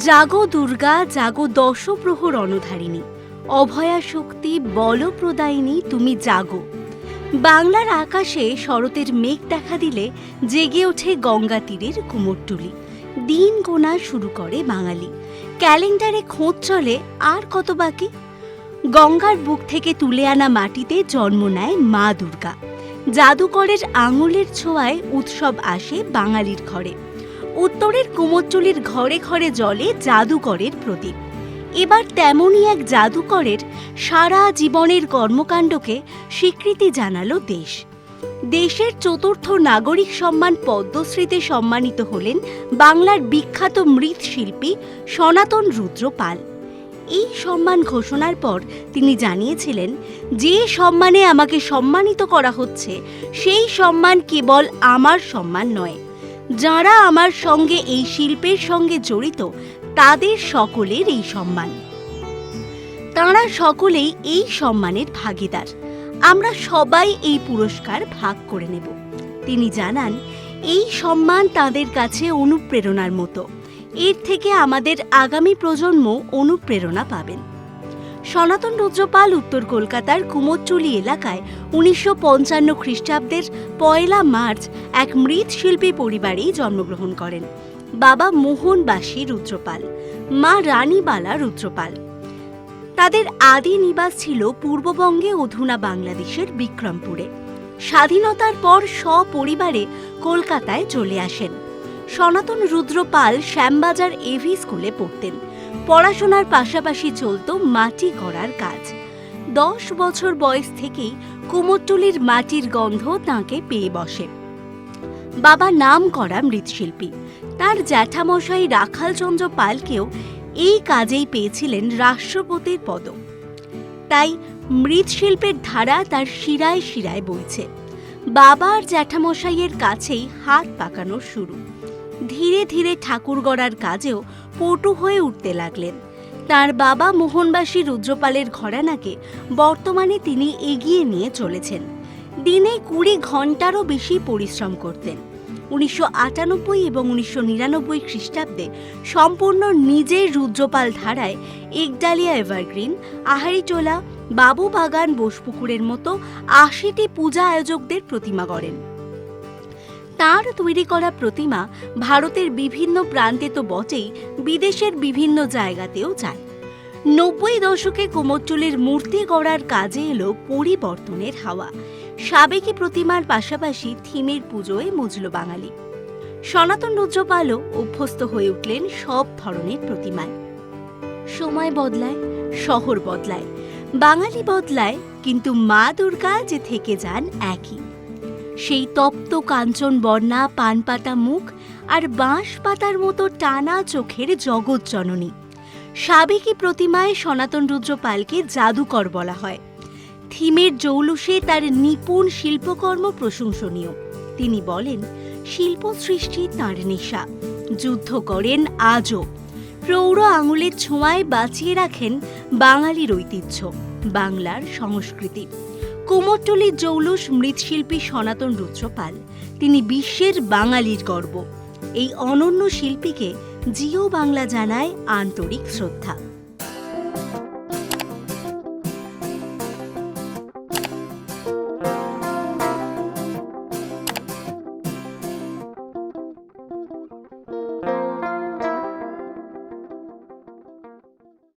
জাগো দুর্গা, জাগো দশপ্রহর অনধারিণী। অভয়া শক্তি, বলপ্রদায়িনী, তুমি জাগো। বাংলার আকাশে শরতের মেঘ দেখা দিলে জেগে ওঠে গঙ্গা তীরের কুমোরটুলি। দিন গোনা শুরু করে বাঙালি। ক্যালেন্ডারে খোঁজ চলে আর কত বাকি? গঙ্গার বুক থেকে তুলে আনা মাটিতে জন্ম নেয় মা দুর্গা। জাদুকরের আঙুলের ছোঁয়ায় উৎসব আসে বাঙালির ঘরে। উত্তরের কুমোরটুলির ঘরে ঘরে জলে জাদুকরের প্রদীপ। এবার তেমনই এক জাদুকরের সারা জীবনের কর্মকাণ্ডকে স্বীকৃতি জানালো দেশ। দেশের চতুর্থ নাগরিক সম্মান পদ্মশ্রীতে সম্মানিত হলেন বাংলার বিখ্যাত মৃৎশিল্পী সনাতন রুদ্র পাল। এই সম্মান ঘোষণার পর তিনি জানিয়েছিলেন, যে সম্মানে আমাকে সম্মানিত করা হচ্ছে, সেই সম্মান কেবল আমার সম্মান নয়। যারা আমার সঙ্গে এই শিল্পের সঙ্গে জড়িত, তাদের সকলের এই সম্মান। তাঁরা সকলেই এই সম্মানের ভাগিদার। আমরা সবাই এই পুরস্কার ভাগ করে নেব। তিনি জানান, এই সম্মান তাদের কাছে অনুপ্রেরণার মতো। এর থেকে আমাদের আগামী প্রজন্ম অনুপ্রেরণা পাবেন। সনাতন রুদ্রপাল উত্তর কলকাতার কুমোরটুলি এলাকায় উনিশশো পঞ্চান্ন খ্রিস্টাব্দের পয়লা মার্চ এক মৃৎশিল্পী পরিবারেই জন্মগ্রহণ করেন। বাবা মোহনবাসী রুদ্রপাল, মা রানীবালা রুদ্রপাল। তাদের আদি নিবাস ছিল পূর্ববঙ্গে অধুনা বাংলাদেশের বিক্রমপুরে। স্বাধীনতার পর সপরিবারে কলকাতায় চলে আসেন। সনাতন রুদ্রপাল শ্যামবাজার এভি স্কুলে পড়তেন। পড়াশোনার পাশাপাশি চলত মাটি গড়ার কাজ। দশ বছর বয়স থেকেই কুমোরটুলির মাটির গন্ধ তাঁকে পেয়ে বসে। বাবা নাম করা মৃৎশিল্পী। তার জ্যাঠামশাই রাখালচন্দ্র পালকেও এই কাজেই পেয়েছিলেন রাষ্ট্রপতির পদক। তাই মৃৎশিল্পের ধারা তার শিরায় শিরায় বইছে। বাবার জ্যাঠামশাইয়ের কাছেই হাত পাকানো শুরু। ধীরে ধীরে ঠাকুর গড়ার কাজেও পটু হয়ে উঠতে লাগলেন। তার বাবা মোহনবাসী রুদ্রপালের ঘরানাকে বর্তমানে তিনি এগিয়ে নিয়ে চলেছেন। দিনে কুড়ি ঘন্টারও বেশি পরিশ্রম করতেন। উনিশশো আটানব্বই এবং উনিশশো নিরানব্বই খ্রিস্টাব্দে সম্পূর্ণ নিজের রুদ্রপাল ধারায় একডালিয়া এভারগ্রিন, আহারিটোলা বাবু বাগান বোসপুকুরের মতো আশিটি পূজা আয়োজকদের প্রতিমা গড়েন। তার তৈরি করা প্রতিমা ভারতের বিভিন্ন প্রান্তে তো বটেই, বিদেশের বিভিন্ন জায়গাতেও যায়। নব্বই দশকে কোমরচুলের মূর্তি গড়ার কাজে এলো পরিবর্তনের হাওয়া। সাবেকি প্রতিমার পাশাপাশি থিমের পুজোয় মজল বাঙালি। সনাতন রুদ্রপালও অভ্যস্ত হয়ে উঠলেন সব ধরনের প্রতিমায়। সময় বদলায়, শহর বদলায়। বাঙালি বদলায়, কিন্তু মা দুর্গা যে থেকে যান একই। সেই তপ্ত কাঞ্চন বর্ণা, পানপাতা মুখ আর বাঁশ পাতার মতো টানা চোখের জগৎ জননী। সাবেকি প্রতিমায় সনাতন রুদ্রপালকে জাদুকর বলা হয়। থিমের জৌলুসে তার নিপুণ শিল্পকর্ম প্রশংসনীয়। তিনি বলেন, শিল্প সৃষ্টি তাঁর নেশা। যুদ্ধ করেন আজও। প্রৌঢ় আঙুলের ছোঁয়ায় বাঁচিয়ে রাখেন বাঙালির ঐতিহ্য, বাংলার সংস্কৃতি। কুমোরটুলির জৌলুস মৃৎশিল্পী সনাতন রুদ্রপাল। তিনি বিশ্বের বাঙালির গর্ব। এই অনন্য শিল্পীকে জিও বাংলা জানায় আন্তরিক শ্রদ্ধা।